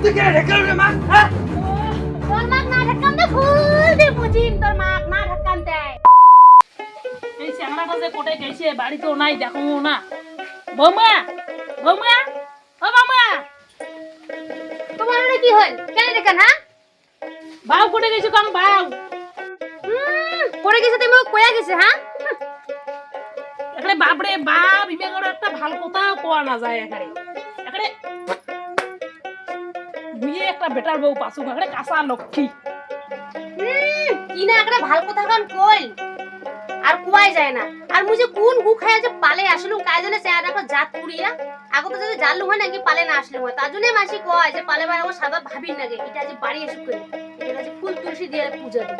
তুই কে ঢেকাল রে মা হ্যাঁ? তোর মাক না ঢাকান দে ফুল দিয়ে মুজিম তোর মাক না ঢাকান দেয় এই চ্যাংড়াটা যে কোটে গেছে বাড়িতেও নাই দেখো না। বৌমা বৌমা ও বৌমা। তোমার ওটা কি হল? কেন ঢাকান হ্যাঁ? বাউ কোটে গেছে কাম বাউ? হুম, পড়ে গেছে তুমি কয়া গেছে হ্যাঁ? এখানে বাপরে বাপ ইমে একটা ভালো কথাও কোয়া না যায় এখানে। বিয়ে একটা বেটার বউ পাসু এখানে কাঁচা লক্ষ্মী। হুম, কি না একটা ভালো কথা কান কইল। আর কুয়াই যায় না। আর মুঝে কোন গু খায় যে পালে আসলু কাজ জানে সে আর জাত পুরিয়া আগত যদি জানলু হয় নাকি পালে না আসলে হয় তার জন্য মাসি কয় যে পালে মানে ও সাদা ভাবির নাকি এটা যে বাড়ি এসে করে এটা যে ফুল তুলসী দিয়ে পূজা দিই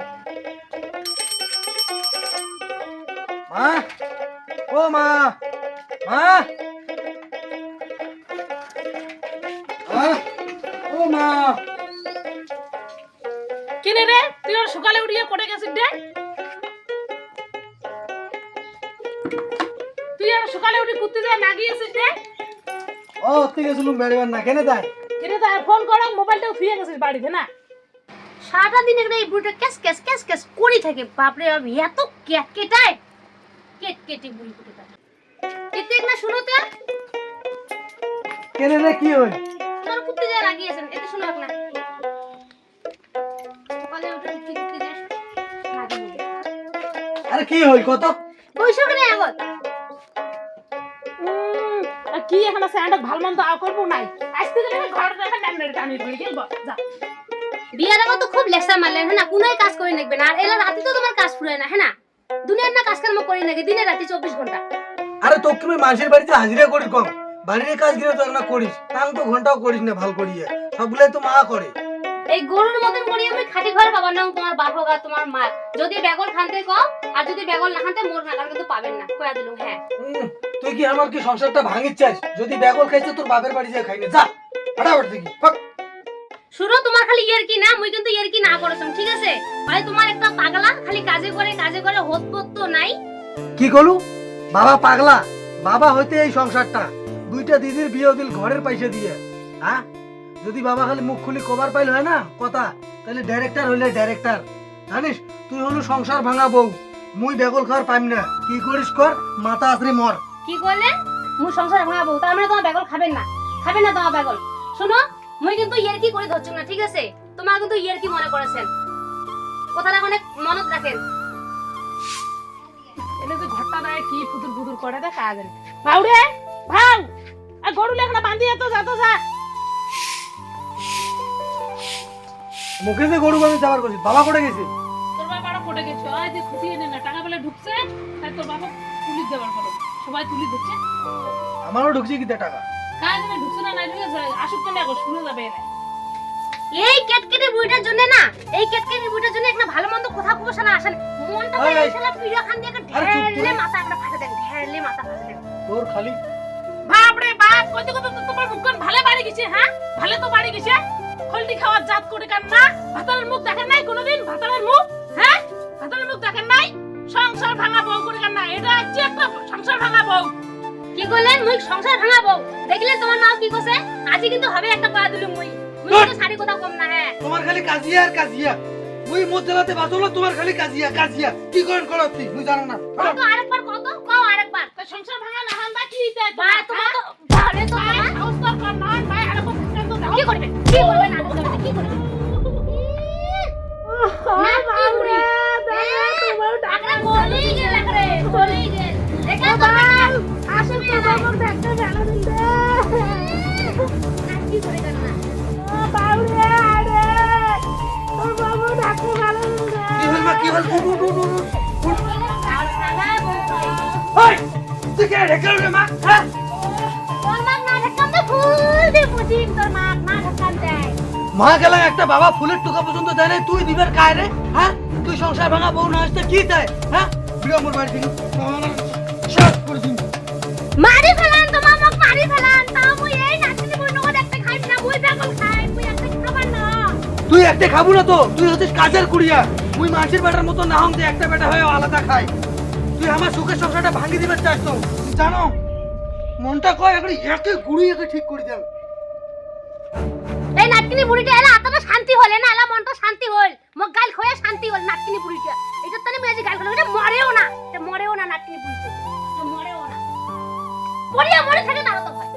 মা ও মা মা। মা মা কিনে রে তুই আর সকালে উঠিয়ে কোটে গেছিস রে তুই আর সকালে উঠে কুত্তি যায় না গিয়েছিস রে ও তুই গেছিলুম বেড়িবার না কেনে তাই কিনে তো ফোন করো মোবাইলটাও থুয়ে গেছিস বাড়িতে না। সারাটা দিন এই বুড়িটা ক্যাস ক্যাস ক্যাস ক্যাস করি থাকে। বাপরে বাপ এত ক্যাট কেটায় কেট কেটে বুড়ি কুটে থাকে কেটে না শুনো তো। কেনে রে কি হই তোমার কুত্তে যা লাগিয়েছেন এতে শুনো না সকালে উঠে আরে কি হই কত? বৈশাখ আগত। কি এখন স্যান্ডক ভালো মন্দ আও করব নাই। আজ থেকে ঘর দেখে টানি টানি করে গেলবো যা। বিয়ার আগত খুব লেকচার মারলেন হ্যাঁ না কোনায় কাজ করে নেবে না। আর এলা রাতে তো তোমার কাজ ফুরায় না হ্যাঁ না দুনিয়ার না কাজ কর্ম করে নাকি দিনে রাতে চব্বিশ ঘণ্টা। আরে তোকে মানুষের বাড়িতে হাজিরা করি কম। বাড়ির কাজ গিয়ে তো না করিস। তাং তো ঘন্টাও করিস না ভালো করিয়ে। সবগুলাই তো মা করে। এই গরুর মতন করি আমি খাটি ঘর পাবার না তোমার বাপ হোক আর তোমার মা। যদি বেগল খানতে কও আর যদি বেগল না খানতে মোর নাগাল কিন্তু পাবেন না। কয়া দিলুম হ্যাঁ। তুই কি আমার কি সংসারটা ভাঙির চাস যদি বেগল খাইছে তোর বাপের বাড়ি যা খাইনি। যা ফটাফট দেখি। ফাক। শুনো তোমার খালি ইয়ার কি না মুই কিন্তু ইয়ার কি না করেছম ঠিক আছে? ভাই তোমার একটা পাগলা খালি কাজে করে কাজে করে হোত তো নাই। কি করলু বাবা পাগলা। বাবা হইতে এই সংসারটা। দুইটা দিদির বিয়ে দিল ঘরের পয়সা দিয়ে। হ্যাঁ যদি বাবা খালি মুখ খুলি কবার পাইল হয় না? কথা। তাহলে ডাইরেক্টর হইলে ডাইরেক্টর জানিস তুই হলো সংসার ভাঙা বউ। মুই বেগল খাওয়ার পাইম না। কি করিস কর? মাথা আসরে মর। কি করলে? মুই সংসার ভাঙাবো তার মানে তোমার বেগল খাবেন না। খাবেন না তোমার বেগল। শুনো মুই কিন্তু ইয়ার কি করে ধরছো না ঠিক আছে? তোমার কিন্তু ইয়ার কি মনে করেছেন কথাটা অনেক মনত রাখেন। এনে যে ঘরটা দেয় কি ফুতুর ফুতুর করে দেখ কাজ নেই ভাউ রে ভাউ! আর গরু লেখনা বান্ধি তো যা তো যা। মুখে যে গরু বাঁধে যাবার করছিস বাবা করে গেছে? তোর বাবারা কোটে গেছে? ওই যে খুশি এনে না টাকা বলে ঢুকছে তাই তোর বাবা তুলি দেওয়ার করো সবাই তুলি দিচ্ছে। আমারও ঢুকছে কি টাকা? কাজ নেই ঢুকছে না নাই ঢুকে আসুক কেন এখন শুনে যাবে এনে এই কেটকেটে বুইটার জন্য না এই কেটকেটে বুইটার জন্য একটা ভালো মন্দ কথা কুবসা না আসেন। মনটা এই। শালা পিড়া খান দিয়ে আরে চুপ, চুপ। মাথা একটা ফাটে দেন ঢেরলে মাথা ফাটে দেন। তোর খালি বাপ রে বাপ কইতে কইতে তো তোমার মুখ ভালে বাড়ি গেছে হ্যাঁ? ভালে তো বাড়ি গেছে। খলটি খাওয়ার জাত করে কান না। ভাতারের মুখ দেখেন নাই কোনোদিন? ভাতারের মুখ? হ্যাঁ? ভাতারের মুখ দেখেন নাই? সংসার ভাঙা বউ করে কান না। এটা হচ্ছে একটা সংসার ভাঙা বউ। কি করলেন? মুই সংসার ভাঙাবো দেখলে তোমার নাও কি কইছে আজই কিন্তু হবে একটা পা দিলুম মুই। মুই কিন্তু শাড়ি কথা কম না হ্যাঁ। তোমার খালি কাজিয়া আর কাজিয়া। মুই মোর জেলাতে বাঁচলো তোমার খালি কাজিয়া কাজিয়া। কি করেন করো তুই মুই জানো না। কত আরেকবার কত কও আরেকবার। তা সংসার ভাঙা না হান বা কি বা তোমার তো ভাই তোমার। সংসার কর নয় ভাই আর কি করবে কি করবে না কি করবে কি হল কি হল তুই কে ঢেকাল রে মা? হ্যাঁ? মা গেলাম একটা বাবা ফুলের টুকা পর্যন্ত দেয় নাই তুই দিবের কায় রে হ্যাঁ? তুই সংসার ভাঙা বউ না আসতে কি দেয় হ্যাঁ? প্রিয় বাড়ি থেকে। সব করে দিন। মারি ফেলান তোমার মোক মারি ফেলান তাও মুই এই নাচনি বই নগদ একটা খাইব না মুই বেগল খাই মুই একটা খাবার না। তুই একটা খাব না তো তুই হচ্ছিস কাজের কুড়িয়া। তুই মাছের বেটার মতো না হং যে একটা বেটা হয়ে আলাদা খাই তুই আমার সুখের সংসারটা ভাঙি দিবার চাস তো জানো? মনটা কয় একটু একে গুড়ি একে ঠিক করে দেন। এই নাটকিনি বুড়িটা এলা আত্মাটা শান্তি হলে না এলা মনটা শান্তি হল। মোক গাল খয়ে শান্তি হল নাটকিনি বুড়িটা। এটা তানে মেজি গাল খলে এটা মরেও না এটা মরেও না নাটকিনি বুড়িটা। এটা মরেও না। পড়িয়া মরে থাকে তারা তো ভয়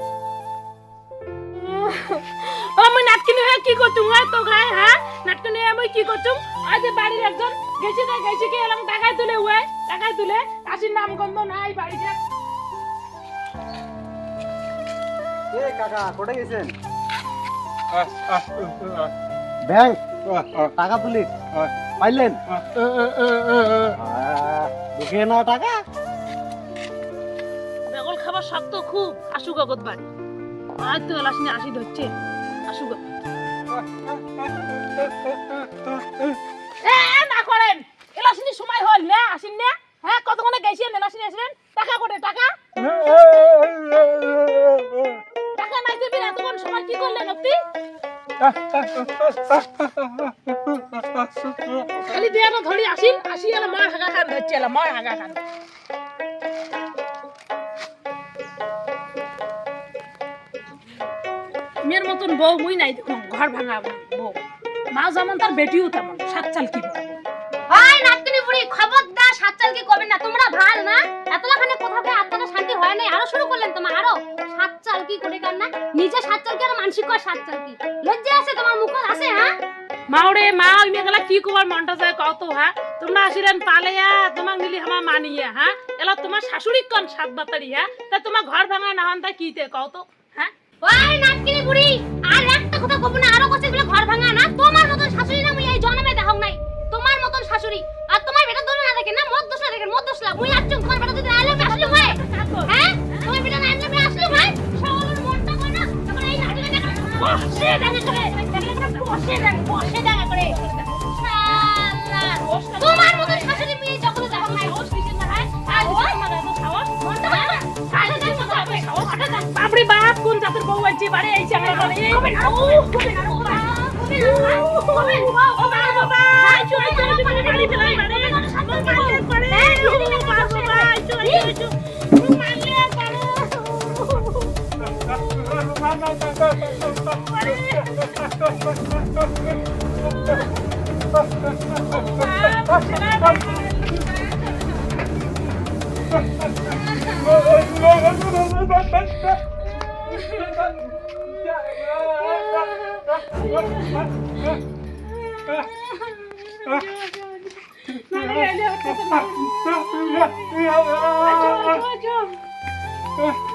ও মই নাটকিনি হয়ে কি করছুম হয় তো গায়ে হ্যাঁ? নাটকিনি হয়ে মই কি করছুম আজ বাড়ির একজন গেছি তাই গেছি কি এলাম টাকায় তুলে উয়ে টাকায় তুলে কাশির নাম গন্ধ নাই বাড়িতে। এ কাকা কোথায় গেছেন ব্যাংক টাকা তুলি পাইলেন ঢুকে না টাকা বেগল খাবার শক্ত খুব আসু গগত বাড়ি আজ তো এলাসিনি আসি ধরছে আসু গগত এ এ, না করেন এলাসিনি সময় হল না আসিন না হ্যাঁ কতক্ষণে গেছেন এলাসিনি আসলেন টাকা করে টাকা নাই দেবেন এতক্ষণ সময় কি করলেন আপনি খালি দিয়ে ধরি আসিন আসি এলা মার হাগা খান, ধরছে, এলা মার হাগা খান। মেয়ের মতন বউ মুই নাই ঘর ভাঙা বউ। মা যেমন তার বেটিও তেমন, সাত চাল কি হাই নাটকিনি বুড়ি খবরদার সাতচাল কি করবেন না? তোমরা ভালো না এতলাখানে কোথাও গিয়ে আত্মাটা শান্তি হয় নাই। আরও শুরু করলেন তোমার আরও। কি করে কার না? নিজে সাতচাল কি আর মানসিক কি? লজ্জা আছে তোমার মুখ আছে হ্যাঁ মা ওই মেয়েগুলা কি কবার মনটা যায় কত হ্যাঁ তোমরা আসিলেন পালেয়া তোমাক মিলি আমার মানিয়া হ্যাঁ এলা তোমার শাশুড়ি কন সাত বাতারি হ্যাঁ তা তোমার ঘর ভাঙা না হন তা কি তে কত হ্যাঁ ওই নাটকিনি বুড়ি তোমার মতন শাশুড়ি মেয়ে যখন দেখাও নাই দোষ দিছেন না ভাই আর তোমার এত সাহস মনটা কই না কালে সাহস বাপরে বাপ কোন জাতের বউ আছে বাড়ি এই চাংলা করে কবে না ও কবে না ও কবে না কবে না ও বাবা বাবা চুরি চুরি চুরি বাড়ি ফেলাই বাবা বাবা Hadi hadi hadi.